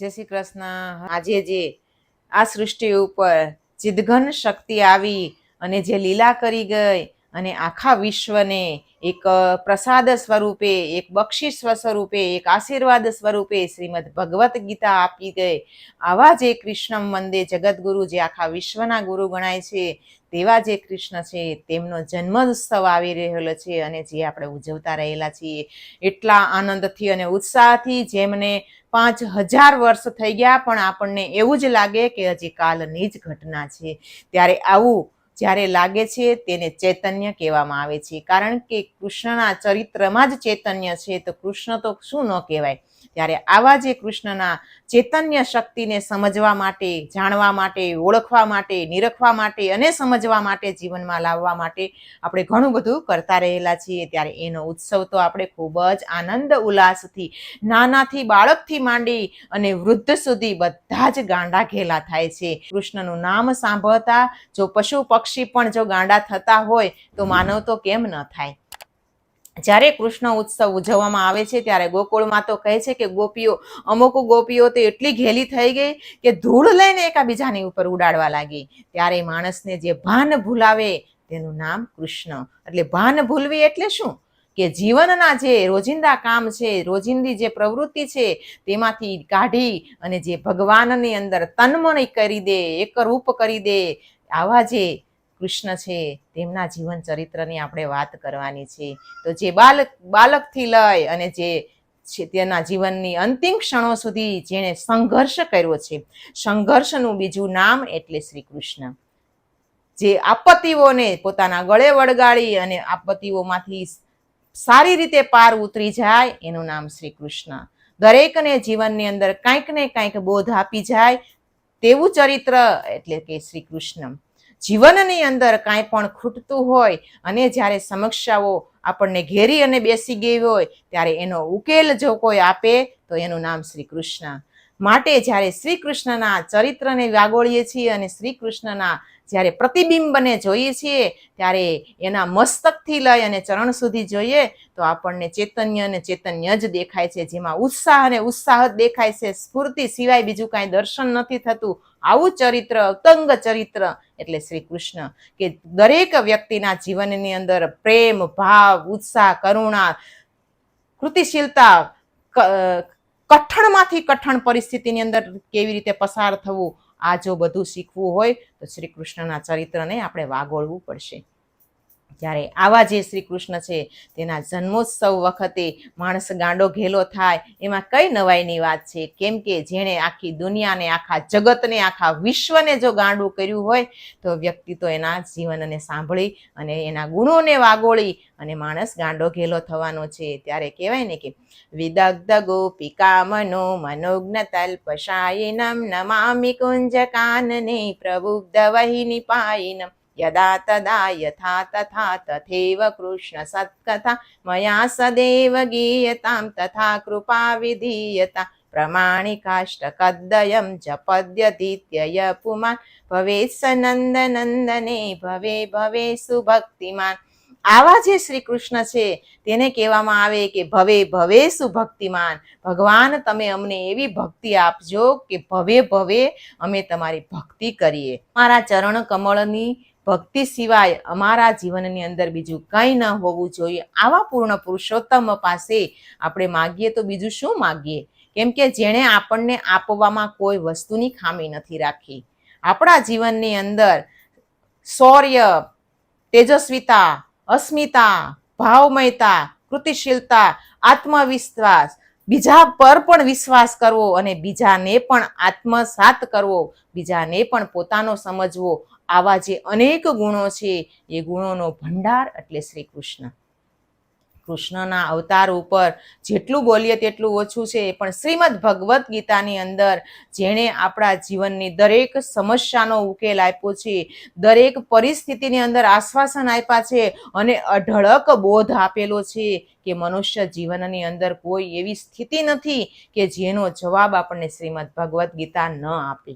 જય શ્રી કૃષ્ણ. આજે જે આ સૃષ્ટિ ઉપર ચિદઘન શક્તિ આવી અને જે લીલા કરી ગઈ અને આખા વિશ્વને એક પ્રસાદ સ્વરૂપે, એક બક્ષિસ સ્વરૂપે, એક આશીર્વાદ સ્વરૂપે શ્રીમદ ભગવદ્ ગીતા આપી ગઈ. આવા જે કૃષ્ણ વંદે જગદગુરુ જે આખા વિશ્વના ગુરુ ગણાય છે, તેવા જે કૃષ્ણ છે, તેમનો જન્મોત્સવ આવી રહેલો છે અને જે આપણે ઉજવતા રહેલા છીએ. એટલા આનંદથી અને ઉત્સાહથી જેમને પાંચ હજાર વર્ષ થઈ ગયા, પણ આપણને એવું જ લાગે કે હજી કાલની જ ઘટના છે. ત્યારે આવું જ્યારે લાગે છે તેને ચૈતન્ય કહેવામાં આવે છે. કારણ કે કૃષ્ણના ચરિત્રમાં જ ચૈતન્ય છે, તો કૃષ્ણ તો શું ન કહેવાય? ત્યારે આવા જે કૃષ્ણના ચૈતન્ય શક્તિને સમજવા માટે, જાણવા માટે, ઓળખવા માટે, નિરખવા માટે અને સમજવા માટે, જીવનમાં લાવવા માટે આપણે ઘણું બધું કરતા રહેલા છીએ. ત્યારે એનો ઉત્સવ તો આપણે ખૂબ જ આનંદ ઉલ્લાસથી, નાનાથી, બાળકથી માંડી અને વૃદ્ધ સુધી બધા જ ગાંડા ઘેલા થાય છે. કૃષ્ણનું નામ સાંભળતા જો પશુ પક્ષી પણ જો ગાંડા થતા હોય તો માનવ તો કેમ ન થાય? જ્યારે કૃષ્ણ ઉત્સવ ઉજવવામાં આવે છે, ત્યારે ગોકુળમાં તો કહે છે કે, ગોપીઓ, અમુક ગોપીઓ તો એટલી ઘેલી થઈ ગઈ કે ધૂળ લઈને એકાબીજાની ઉપર ઉડાડવા લાગી. ત્યારે માણસને જે ભાન ભૂલાવે તેનું નામ કૃષ્ણ. એટલે ભાન ભૂલવી એટલે શું? કે જીવનના જે રોજિંદા કામ છે, રોજિંદી જે પ્રવૃત્તિ છે, તેમાંથી કાઢી અને જે ભગવાનની અંદર તન્મય કરી દે એકરૂપ કરી દે, આવા જે કૃષ્ણ છે, તેમના જીવન ચરિત્રની આપણે વાત કરવાની છે. તો જે બાલક, બાલકથી લઈ અને જે તેના જીવનની અંતિમ ક્ષણો સુધી જેણે સંઘર્ષ કર્યો છે. સંઘર્ષનું બીજું નામ એટલે શ્રી કૃષ્ણ જે આપત્તિઓને પોતાના ગળે વળગાડી અને આપત્તિઓમાંથી સારી રીતે પાર ઉતરી જાય, એનું નામ શ્રી કૃષ્ણ દરેકને જીવનની અંદર કાંઈક ને કાંઈક બોધ આપી જાય, તેવું ચરિત્ર એટલે કે શ્રી કૃષ્ણ જીવનની અંદર કાંઈ પણ ખૂટતું હોય અને જ્યારે સમસ્યાઓ આપણને ઘેરી અને બેસી ગઈ હોય, ત્યારે એનો ઉકેલ જો કોઈ આપે, તો એનું નામ શ્રી કૃષ્ણ. માટે જ્યારે શ્રી કૃષ્ણના ચરિત્રને વાગોળીએ છીએ અને શ્રી કૃષ્ણના જ્યારે પ્રતિબિંબને જોઈએ છીએ, ત્યારે એના મસ્તકથી લઈ અને ચરણ સુધી જોઈએ, તો આપણને ચૈતન્ય અને ચૈતન્ય જ દેખાય છે. જેમાં ઉત્સાહ અને ઉત્સાહ જ દેખાય છે. સ્ફૂર્તિ સિવાય બીજું કાંઈ દર્શન નથી થતું. આવું ચરિત્ર ઉત્તંગ ચરિત્ર એટલે શ્રી કૃષ્ણ કે દરેક વ્યક્તિના જીવનની અંદર પ્રેમ, ભાવ, ઉત્સાહ, કરુણા, કૃતિશીલતા કઠણમાંથી કઠણ પરિસ્થિતિની અંદર કેવી રીતે પસાર થવું, આ જો બધું શીખવું હોય, તો શ્રી કૃષ્ણના ચરિત્રને આપણે વાગોળવું પડશે. ત્યારે આવા જે શ્રી કૃષ્ણ છે, તેના જન્મોત્સવ વખતે માણસ ગાંડો ઘેલો થાય, એમાં કઈ નવાઈની વાત છે? કેમ કે જેણે આખી દુનિયાને, આખા જગતને, આખા વિશ્વને જો ગાંડું કર્યું હોય, તો વ્યક્તિ તો એના જીવનને સાંભળી અને એના ગુણોને વાગોળી અને માણસ ગાંડો ઘેલો થવાનો છે. ત્યારે કહેવાય ને કે, વિદગ્ધ ગોપિકા મનો મનોજ્ઞ તલ્પશાયિનમ નમામિ કુંજ કાનને પ્રબુદ્ધ વહિની પાયિનમ યદા तदा यथा તથા तथैव કૃષ્ણ સત્કથા મયા સદેવ ગીયતામ તથા કૃપા વિધીયતા जपद्यतीत्यय पुमान्। भवेत् સનંદ भवे ભવે સુભક્તિમાન આવા જે શ્રી કૃષ્ણ છે, તેને કહેવામાં આવે કે ભવે ભવે સુભક્તિમાન। ભગવાન, તમે અમને એવી ભક્તિ આપજો કે ભવે ભવે અમે તમારી ભક્તિ કરીએ। મારા ચરણ કમળની ભક્તિ સિવાય અમારા જીવનની અંદર બીજું કંઈ ન હોવું જોઈએ. આવા પૂર્ણ પુરુષોત્તમ પાસે આપણે માગીએ તો બીજું શું માગીએ? કેમ કે જેણે આપણને આપવામાં કોઈ વસ્તુની ખામી નથી રાખી. આપણા જીવનની અંદર શૌર્ય, તેજસ્વીતા, અસ્મિતા, ભાવમયતા, કૃતિશીલતા, આત્મવિશ્વાસ બીજા પર પણ વિશ્વાસ કરવો અને બીજાને પણ આત્મસાત કરવો, બીજાને પણ પોતાનો સમજવો. આવા જે અનેક ગુણો છે, એ ગુણોનો ભંડાર એટલે શ્રી કૃષ્ણ. કૃષ્ણના અવતાર ઉપર જેટલું બોલીએ તેટલું ઓછું છે. પણ શ્રીમદ ભગવદ્ ગીતાની અંદર જેણે આપણા જીવનની દરેક સમસ્યાનો ઉકેલ આપ્યો છે. દરેક પરિસ્થિતિની અંદર આશ્વાસન આપ્યા છે અને અઢળક બોધ આપેલો છે કે મનુષ્ય જીવનની અંદર કોઈ એવી સ્થિતિ નથી કે જેનો જવાબ આપણને શ્રીમદ ભગવદ્ ગીતા ન આપે.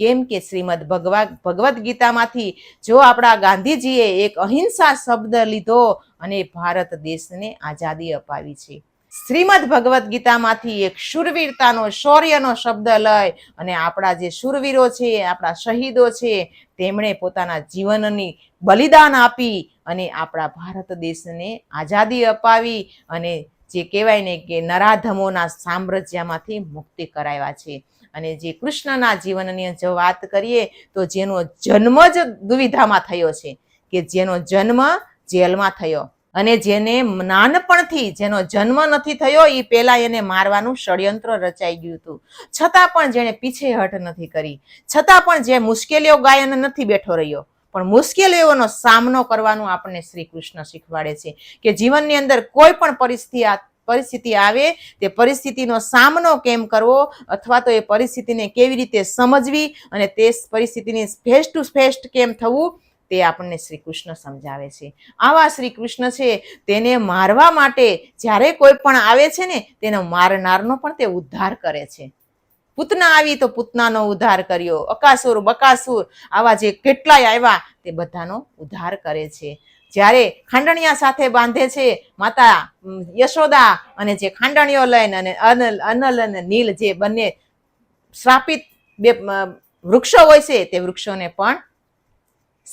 કેમ કે શ્રીમદ ભગવા, ભગવદ્ ગીતામાંથી જો આપણા ગાંધીજીએ એક અહિંસા શબ્દ લીધો અને ભારત દેશને આઝાદી અપાવી છે. શ્રીમદ ભગવદ્ ગીતામાંથી એક શૂરવીરતાનો, શૌર્યનો શબ્દ લઈ અને આપણા જે શૂરવીરો છે, આપણા શહીદો છે, તેમણે પોતાના જીવનની બલિદાન આપી અને આપણા ભારત દેશને આઝાદી અપાવી અને જે કહેવાય ને કે નરાધમોના સામ્રાજ્યમાંથી મુક્તિ કરાવ્યા છે. અને જે કૃષ્ણના જીવનની જો વાત કરીએ તો જેનો જન્મ જ દુવિધામાં થયો છે કે જેનો જન્મ જેલમાં થયો. અને જેને નાનપણથી જેનો જન્મ નથી થયો એ પહેલા એને મારવાનું ષડયંત્ર રચાઈ ગયું હતું. છતાં પણ જેણે પીછેહટ નથી કરી. છતાં પણ જે મુશ્કેલીઓ ગાયન નથી બેઠો રહ્યો. પણ મુશ્કેલીઓનો સામનો કરવાનું આપણને શ્રી કૃષ્ણ શીખવાડે છે કે જીવનની અંદર કોઈ પણ પરિસ્થિતિ પરિસ્થિતિ આવે, તે પરિસ્થિતિનો સામનો કેમ કરવો અથવા તો એ પરિસ્થિતિને કેવી રીતે સમજવી અને તે પરિસ્થિતિની ફેસ ટુ ફેસ કેમ થવું તે આપણને શ્રી કૃષ્ણ સમજાવે છે. આવા શ્રી કૃષ્ણ છે, તેને મારવા માટે જ્યારે કોઈ પણ આવે છે ને, તેનો મારનારનો પણ તે ઉદ્ધાર કરે છે. પૂતના આવી તો પૂતનાનો ઉદ્ધાર કર્યો. અકાસુર, બકાસુર આવા જે કેટલાય આવ્યા, તે બધાનો ઉદ્ધાર કરે છે. જ્યારે ખાંડણિયા સાથે બાંધે છે, માતા યશોદા અને જે ખાંડણીઓ લઈને અને અનલ અનલ અને નીલ જે બંને શ્રાપિત બે વૃક્ષો હોય છે, તે વૃક્ષોને પણ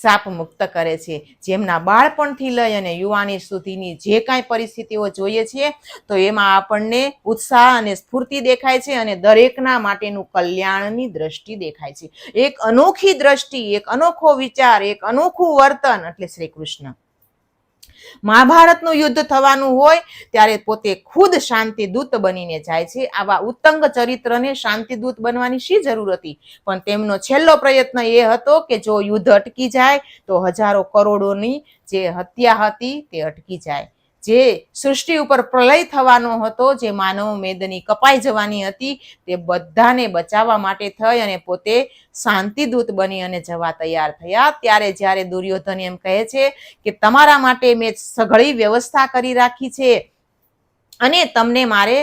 શાપ મુક્ત કરે છે. જેમના બાળપણથી લઈ અને યુવાની સુધીની જે કાંઈ પરિસ્થિતિઓ જોઈએ છીએ, તો એમાં આપણને ઉત્સાહ અને સ્ફૂર્તિ દેખાય છે અને દરેકના માટેનું કલ્યાણની દ્રષ્ટિ દેખાય છે. એક અનોખી દ્રષ્ટિ, એક અનોખો વિચાર, એક અનોખું વર્તન, એટલે શ્રી કૃષ્ણ. મહાભારતનું યુદ્ધ થવાનું હોય, ત્યારે પોતે ખુદ શાંતિદૂત બનીને જાય છે. આવા ઉત્તંગ ચરિત્રને શાંતિદૂત બનવાની શી જરૂર હતી? પણ તેમનો છેલ્લો પ્રયત્ન એ હતો કે જો યુદ્ધ અટકી જાય, તો હજારો કરોડોની જે હત્યા હતી તે અટકી જાય. જે સૃષ્ટિ ઉપર પ્રલય થવાનો હતો, જે માનવ મેદની કપાઈ જવાની હતી, તે બધાને બચાવવા માટે થઈ અને પોતે શાંતિદૂત બની અને જવા તૈયાર થયા. ત્યારે જ્યારે દુર્યોધન એમ કહે છે કે, તમારા માટે મેં સઘળી વ્યવસ્થા કરી રાખી છે અને તમને મારે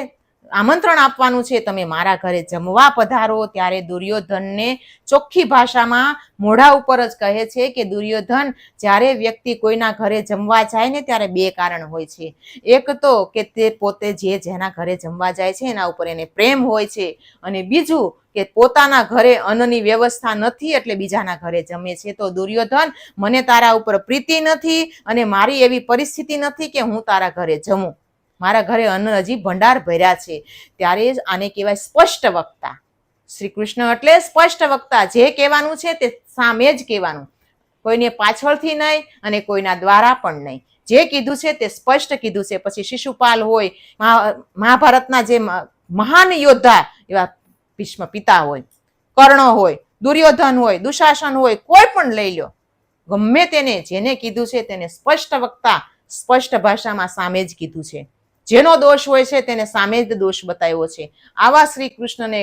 આમંત્રણ આપવાનું છે, તમે મારા ઘરે જમવા પધારો, ત્યારે દુર્યોધનને ચોખ્ખી ભાષામાં મોઢા ઉપર જ કહે છે કે, દુર્યોધન, જ્યારે વ્યક્તિ કોઈના ઘરે જમવા જાય ને, ત્યારે બે કારણ હોય છે. એક તો કે તે પોતે જે જેના ઘરે જમવા જાય છે, એના ઉપર એને પ્રેમ હોય છે. અને બીજું કે પોતાના ઘરે અન્નની વ્યવસ્થા નથી, એટલે બીજાના ઘરે જમે છે. તો દુર્યોધન, મને તારા ઉપર પ્રીતિ નથી અને મારી એવી પરિસ્થિતિ નથી કે હું તારા ઘરે જમું. મારા ઘરે અન્ન હજી ભંડાર ભર્યા છે. ત્યારે જ આને કહેવાય સ્પષ્ટ વક્તા. શ્રી કૃષ્ણ એટલે સ્પષ્ટ વક્તા. જે કહેવાનું છે તે સામે જ કહેવાનું. કોઈને પાછળથી નહીં અને કોઈના દ્વારા પણ નહીં. જે કીધું છે તે સ્પષ્ટ કીધું છે. પછી શિશુપાલ હોય મહાભારતના જે મહાન યોદ્ધા એવા ભીષ્મ પિતા હોય, કર્ણ હોય, દુર્યોધન હોય, દુશાસન હોય, કોઈ પણ લઈ લો. ગમે તેને જેને કીધું છે તેને સ્પષ્ટ વક્તા, સ્પષ્ટ ભાષામાં સામે જ કીધું છે. જેનો દોષ હોય છે તેને સામે જ દોષ બતાવ્યો છે. આવા શ્રી કૃષ્ણને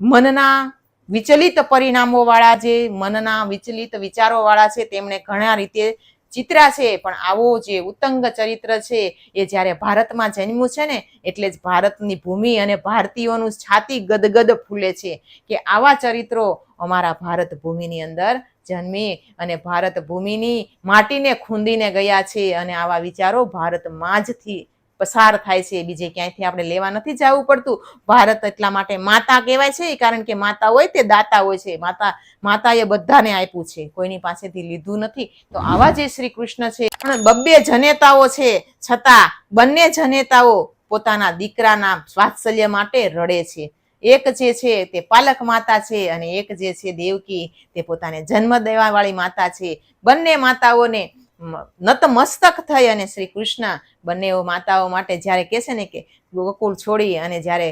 મનના વિચલિત પરિણામો વાળા જે મનના વિચલિત વિચારો વાળા છે તેમણે ઘણા રીતે ચિત્રા છે, પણ આવો જે ઉત્તંગ ચરિત્ર છે એ જ્યારે ભારતમાં જન્મ્યું છે ને, એટલે જ ભારતની ભૂમિ અને ભારતીયોનું છાતી ગદગદ ફૂલે છે કે આવા ચરિત્રો અમારા ભારત ભૂમિની અંદર જન્મી અને ભારત ભૂમિની માટીને ખૂંદીને ગયા છે અને આવા વિચારો ભારતમાં જથી પસાર થાય છે બીજે ક્યાંયથી આપણે લેવા નથી જવું પડતું. ભારત એટલા માટે માતા કહેવાય છે કારણ કે માતા હોય તે દાતા હોય છે. માતા, માતાએ બધાને આપ્યું છે, કોઈની પાસેથી લીધું નથી. તો આવા જે શ્રી કૃષ્ણ છે, પણ બબ્બે જનેતાઓ છે, છતાં બંને જનેતાઓ પોતાના દીકરાના સ્વાત્સલ્ય માટે રડે છે. એક જે છે તે પાલક માતા છે અને એક જે છે દેવકી, તે પોતાને જન્મ દેવા વાળી માતા છે. બંને માતાઓને નતમસ્તક થઈ અને શ્રી કૃષ્ણ બંને માતાઓ માટે જ્યારે કહે છે ને કે ગોકુળ છોડી અને જ્યારે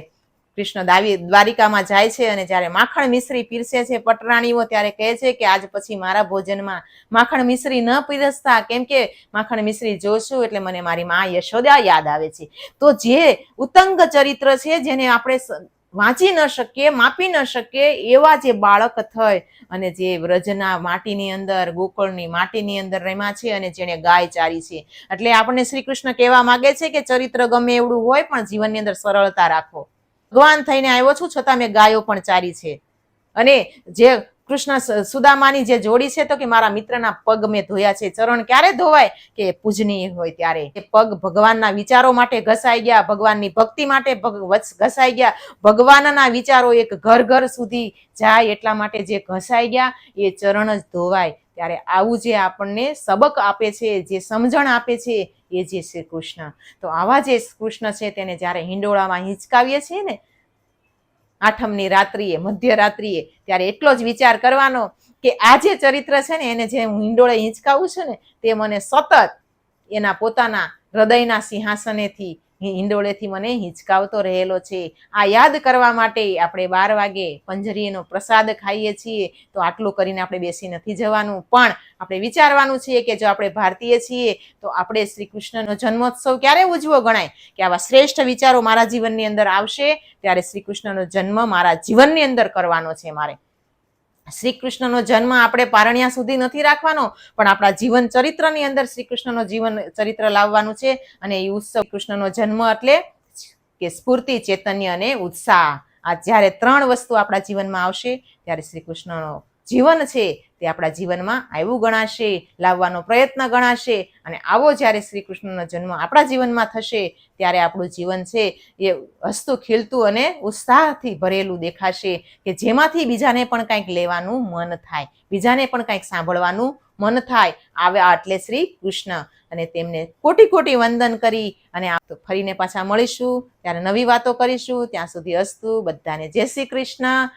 કૃષ્ણ દાવી દ્વારિકામાં જાય છે અને જ્યારે માખણ મિશ્રી પીરસે છે પટરાણીઓ ત્યારે કહે છે કે આજ પછી મારા ભોજનમાં માખણ મિશ્રી ન પીરસતા. કેમ કે માખણ મિશ્રી જોશું એટલે મને મારી મા યશોદા યાદ આવે છે. તો જે ઉત્તંગ ચરિત્ર છે જેને આપણે વાંચી ન શકીએ માપી ન શકીએ એવા જે બાળક થઈ અને જે વ્રજના માટીની અંદર, ગોકુળની માટીની અંદર રમ્યા છે અને જેણે ગાય ચારી છે. એટલે આપણને શ્રી કૃષ્ણ કહેવા માગે છે કે ચરિત્ર ગમે એવડું હોય પણ જીવનની અંદર સરળતા રાખો. ભગવાન થઈને આવ્યો છું છતાં મેં ગાયો પણ ચારી છે. અને જે કૃષ્ણ સુદામાની જે જોડી છે તો કે મારા મિત્રના પગ મેં ધોયા છે. ચરણ ક્યારે ધોવાય? કે પૂજનીય હોય ત્યારે. એ પગ ભગવાનના વિચારો માટે ઘસાઈ ગયા, ભગવાનની ભક્તિ માટે ઘસાઈ ગયા. ભગવાનના વિચારો એક ઘર ઘર સુધી જાય એટલા માટે જે ઘસાઈ ગયા, એ ચરણ જ ધોવાય. ત્યારે આવું જે આપણને સબક આપે છે, જે સમજણ આપે છે, એ જે શ્રી કૃષ્ણ. તો આવા જે કૃષ્ણ છે તેને જ્યારે હિંડોળામાં હિંચકાવીએ છીએ ને આઠમની રાત્રિએ, મધ્યરાત્રિએ. ત્યારે એટલો જ વિચાર કરવાનો કે આ જે ચરિત્ર છે ને, એને જે હું હિંડોળે હિંચકાવું છું ને, તે મને સતત એના પોતાના હૃદયના સિંહાસનેથી હિંડોળેથી મને હિંચકાવતો રહેલો છે. આ યાદ કરવા માટે આપણે બાર વાગે પંજરીનો પ્રસાદ ખાઈએ છીએ. તો આટલું કરીને આપણે બેસી નથી જવાનું. પણ આપણે વિચારવાનું છે કે જો આપણે ભારતીય છીએ, તો આપણે શ્રી કૃષ્ણનો જન્મોત્સવ ક્યારે ઉજવો ગણાય? કે આવા શ્રેષ્ઠ વિચારો મારા જીવનની અંદર આવશે, ત્યારે શ્રી કૃષ્ણનો જન્મ મારા જીવનની અંદર કરવાનો છે મારે. શ્રી કૃષ્ણનો જન્મ આપણે પારણ્યા સુધી નથી રાખવાનો, પણ આપણા જીવન ચરિત્રની અંદર શ્રી કૃષ્ણનો જીવન ચરિત્ર લાવવાનું છે અને એ ઉત્સવ કૃષ્ણનો જન્મ એટલે કે સ્ફૂર્તિ, ચૈતન્ય અને ઉત્સાહ. આ જ્યારે ત્રણ વસ્તુ આપણા જીવનમાં આવશે, ત્યારે શ્રી કૃષ્ણનો જીવન છે તે આપણા જીવનમાં આવ્યું ગણાશે, લાવવાનો પ્રયત્ન ગણાશે અને આવો જ્યારે શ્રી કૃષ્ણનો જન્મ આપણા જીવનમાં થશે ત્યારે આપણું જીવન છે એ હસતું, ખીલતું અને ઉત્સાહથી ભરેલું દેખાશે કે જેમાંથી બીજાને પણ કંઈક લેવાનું મન થાય, બીજાને પણ કંઈક સાંભળવાનું મન થાય. આવે એટલે શ્રી કૃષ્ણ અને તેમને કોટી કોટી વંદન કરી અને આ ફરીને પાછા મળીશું. ત્યારે નવી વાતો કરીશું. ત્યાં સુધી અસ્તુ. બધાને જય શ્રી કૃષ્ણ